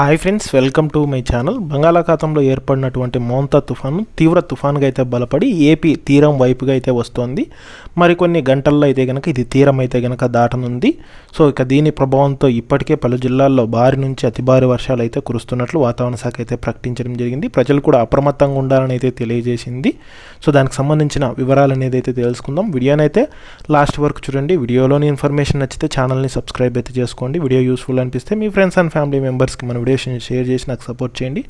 Hi friends welcome to my channel బంగాళాఖాతంలో ఏర్పడినటువంటి మోంతా తుఫాను తీవ్ర తుఫానుగా అయితే బలపడి ఏపీ తీరం వైపుగా అయితే వస్తోంది. మరికొన్ని గంటల్లో అయితే కనుక ఇది తీరం అయితే కనుక దాటనుంది. సో ఇక దీని ప్రభావంతో ఇప్పటికే పలు జిల్లాల్లో భారీ నుంచి అతి భారీ వర్షాలు అయితే కురుస్తున్నట్లు వాతావరణ శాఖ అయితే ప్రకటించడం జరిగింది. ప్రజలు కూడా అప్రమత్తంగా ఉండాలని అయితే తెలియజేసింది. సో దానికి సంబంధించిన వివరాలు అనేది అయితే తెలుసుకుందాం. వీడియోని అయితే లాస్ట్ వరకు చూడండి. వీడియోలోని ఇన్ఫర్మేషన్ నచ్చితే ఛానల్ని సబ్స్క్రైబ్ అయితే చేసుకోండి. వీడియో యూస్ఫుల్ అనిపిస్తే మీ ఫ్రెండ్స్ అండ్ ఫ్యామిలీ మెంబర్స్కి మన వీడియోస్ షేర్ చేసి నాకు సపోర్ట్ చేయండి.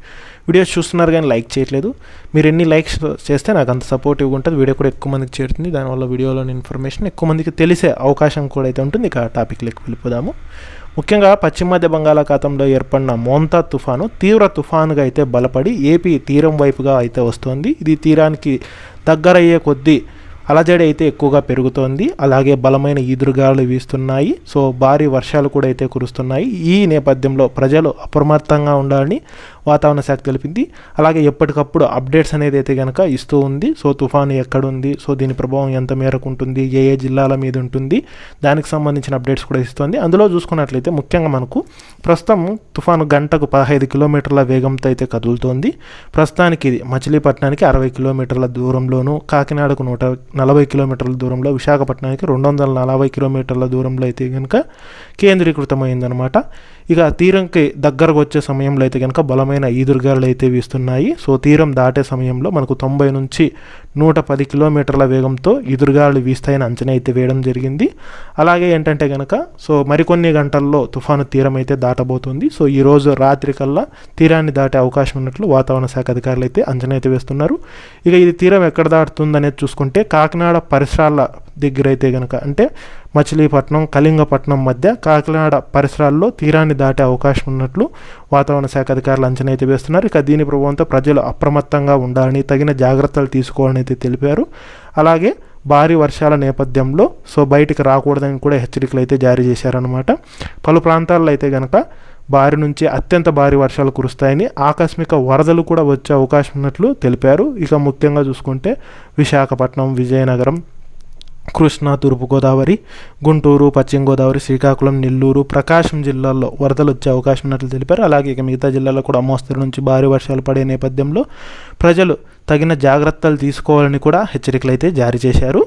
వీడియోస్ చూస్తున్నారు కానీ లైక్ చేయట్లేదు. మీరు ఎన్ని లైక్స్ చేస్తే నాకు అంత సపోర్టివ్గా ఉంటుంది. వీడియో కూడా ఎక్కువ మందికి చేరుతుంది. దానివల్ల వీడియోలోని ఇన్ఫర్మేషన్ ఎక్కువ మందికి తెలిసే అవకాశం కూడా అయితే ఉంటుంది. ఇక టాపిక్లోకి వెళ్ళిపోదాము. ముఖ్యంగా పశ్చిమ మధ్య బంగాళాఖాతంలో ఏర్పడిన మోంతా తుఫాను తీవ్ర తుఫానుగా అయితే బలపడి ఏపీ తీరం వైపుగా అయితే వస్తోంది. ఇది తీరానికి దగ్గరయ్యే కొద్దీ అలజడి అయితే ఎక్కువగా పెరుగుతోంది. అలాగే బలమైన ఈదురుగాలు వీస్తున్నాయి. సో భారీ వర్షాలు కూడా అయితే కురుస్తున్నాయి. ఈ నేపథ్యంలో ప్రజలు అప్రమత్తంగా ఉండాలని వాతావరణ శాఖ తెలిపింది. అలాగే ఎప్పటికప్పుడు అప్డేట్స్ అనేది అయితే కనుక ఇస్తూ ఉంది. సో తుఫాను ఎక్కడుంది? సో దీని ప్రభావం ఎంత మేరకు ఉంటుంది? ఏ ఏ జిల్లాల మీద ఉంటుంది? దానికి సంబంధించిన అప్డేట్స్ కూడా ఇస్తుంది. అందులో చూసుకున్నట్లయితే ముఖ్యంగా మనకు ప్రస్తుతం తుఫాను గంటకు పదహైదు కిలోమీటర్ల వేగంతో అయితే కదులుతోంది. ప్రస్తుతానికి ఇది మచిలీపట్నానికి అరవై కిలోమీటర్ల దూరంలోను కాకినాడకు నూట నలభై కిలోమీటర్ల దూరంలో విశాఖపట్నానికి రెండు వందల నలభై కిలోమీటర్ల దూరంలో అయితే కనుక కేంద్రీకృతమైందనమాట ఇక తీరంకి దగ్గరకు వచ్చే సమయంలో అయితే కనుక బలమైన ఈదురుగాలు అయితే వీస్తున్నాయి. సో తీరం దాటే సమయంలో మనకు తొంభై నుంచి నూట పది కిలోమీటర్ల వేగంతో ఎదురుగాలు వీస్తాయని అంచనా అయితే వేయడం జరిగింది. అలాగే ఏంటంటే కనుక సో మరికొన్ని గంటల్లో తుఫాను తీరం అయితే దాటబోతుంది. సో ఈరోజు రాత్రి కల్లా తీరాన్ని దాటే అవకాశం ఉన్నట్లు వాతావరణ శాఖ అధికారులు అయితే అంచనా అయితే వేస్తున్నారు. ఇక ఇది తీరం ఎక్కడ దాటుతుంది అనేది చూసుకుంటే కాకినాడ పరిసరాల దగ్గర అయితే కనుక అంటే మచిలీపట్నం కళింగపట్నం మధ్య కాకినాడ పరిసరాల్లో తీరాన్ని దాటే అవకాశం ఉన్నట్లు వాతావరణ శాఖ అధికారులు అంచనా అయితే వేస్తున్నారు. ఇక దీని ప్రభావంతో ప్రజలు అప్రమత్తంగా ఉండాలని తగిన జాగ్రత్తలు తీసుకోవాలని అయితే తెలిపారు. అలాగే భారీ వర్షాల నేపథ్యంలో సో బయటికి రాకూడదని కూడా హెచ్చరికలు అయితే జారీ చేశారనమాట పలు ప్రాంతాల్లో అయితే కనుక భారీ నుంచి అత్యంత భారీ వర్షాలు కురుస్తాయని ఆకస్మిక వరదలు కూడా వచ్చే అవకాశం ఉన్నట్లు తెలిపారు. ఇక ముఖ్యంగా చూసుకుంటే విశాఖపట్నం విజయనగరం కృష్ణా తూర్పుగోదావరి గుంటూరు పశ్చిమ గోదావరి శ్రీకాకుళం నెల్లూరు ప్రకాశం జిల్లాల్లో వరదలు వచ్చే అవకాశం ఉన్నట్లు తెలిపారు. అలాగే ఇక మిగతా జిల్లాల్లో కూడా మోస్తరు నుంచి భారీ వర్షాలు పడే నేపథ్యంలో ప్రజలు తగిన జాగ్రత్తలు తీసుకోవాలని కూడా హెచ్చరికలు అయితే జారీ చేశారు.